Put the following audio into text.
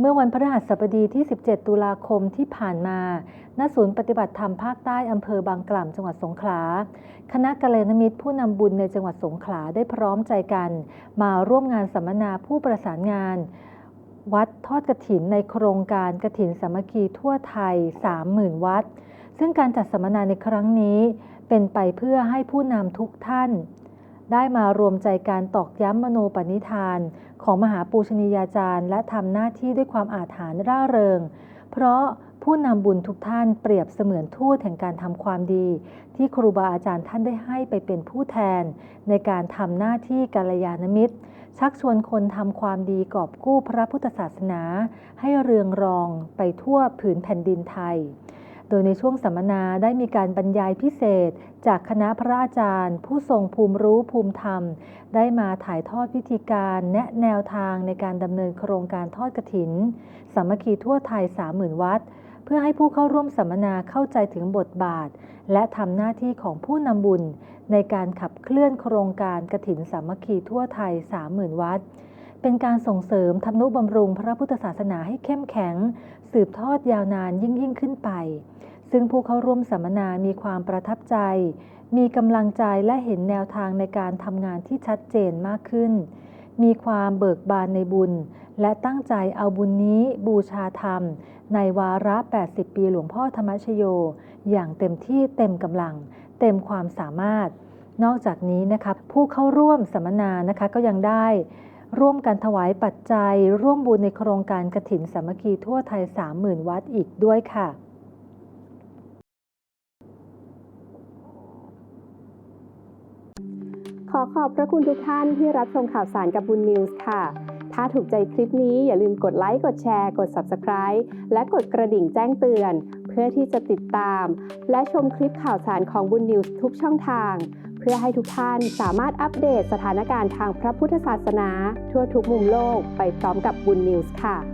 เมื่อวันพฤหัสบดีที่ 17 ตุลาคมที่ผ่านมา ณ ศูนย์ปฏิบัติธรรมภาคใต้อำเภอบางกล่ำจังหวัดสงขลา คณะกัลยาณมิตรผู้นำบุญในจังหวัดสงขลาได้พร้อมใจกัน มาร่วมงานสัมมนาผู้ประสานงาน วัดทอดกระถินในโครงการกระถินสามัคคีทั่วไทย 30,000 วัด ซึ่งการจัดสัมมนาในครั้งนี้ เป็นไปเพื่อให้ผู้นำทุกท่าน ได้มารวมใจการตอกย้ำมโนปณิธาน ของมหาปูชนียาจารย์ และทำหน้าที่ด้วยความอาถรรพ์ร่าเริง เพราะผู้นำบุญทุกท่านเปรียบเสมือนทูตแห่งการทำความดี ที่ครูบาอาจารย์ท่านได้ให้ไปเป็นผู้แทน ในการทำหน้าที่กัลยาณมิตร ชักชวนคนทำความดีกอบกู้พระพุทธศาสนา ให้เรืองรองไปทั่วผืนแผ่นดินไทย ยในช่วงสัมมนาได้มีการบรรยายพิเศษ จากคณะพระอาจารย์ ผู้ทรงภูมิรู้ภูมิธรรม ได้มาถ่ายทอดวิธีการแนะแนวทางในการดำเนินโครงการทอดกระถิน สามัคคีทั่วไทย 30,000 วัด เพื่อให้ผู้เข้าร่วมสัมมนาเข้าใจถึงบทบาท และทำหน้าที่ของผู้นำบุญ ในการขับเคลื่อนโครงการกระถินสามัคคีทั่วไทย 30,000 วัด เป็นการส่งเสริมทำนุบำรุงพระพุทธศาสนาให้เข้มแข็ง สืบทอดยาวนานยิ่งยิ่งขึ้นไป ซึ่งผู้เข้าร่วมสัมมนามีความประทับใจ มีกำลังใจและเห็นแนวทางในการทำงานที่ชัดเจนมากขึ้น มีความเบิกบานในบุญ และตั้งใจเอาบุญนี้บูชาธรรม ในวาระ 80 ปีหลวงพ่อธรรมชโย อย่างเต็มที่เต็มกำลัง เต็มความสามารถนอกจากนี้นะคะผู้เข้าร่วมสัมมนานะคะก็ยังได้ ร่วมกันถวายปัจจัย ร่วมบุญในโครงการกระถินสามัคคีทั่วไทย 30,000 วัดอีกด้วยค่ะขอขอบพระคุณทุกท่านที่รับชมข่าวสารกับบุญนิวส์ค่ะ ถ้าถูกใจคลิปนี้อย่าลืมกดไลค์ กดแชร์ กด Subscribe และกดกระดิ่งแจ้งเตือน เพื่อที่จะติดตาม และชมคลิปข่าวสารของบุญนิวส์ทุกช่องทาง พื่อให้ทุกท่านสามารถอัปเดตสถานการณ์ทางพระพุทธศาสนา ทั่วทุกมุมโลกไปพร้อมกับบุญนิวส์ค่ะ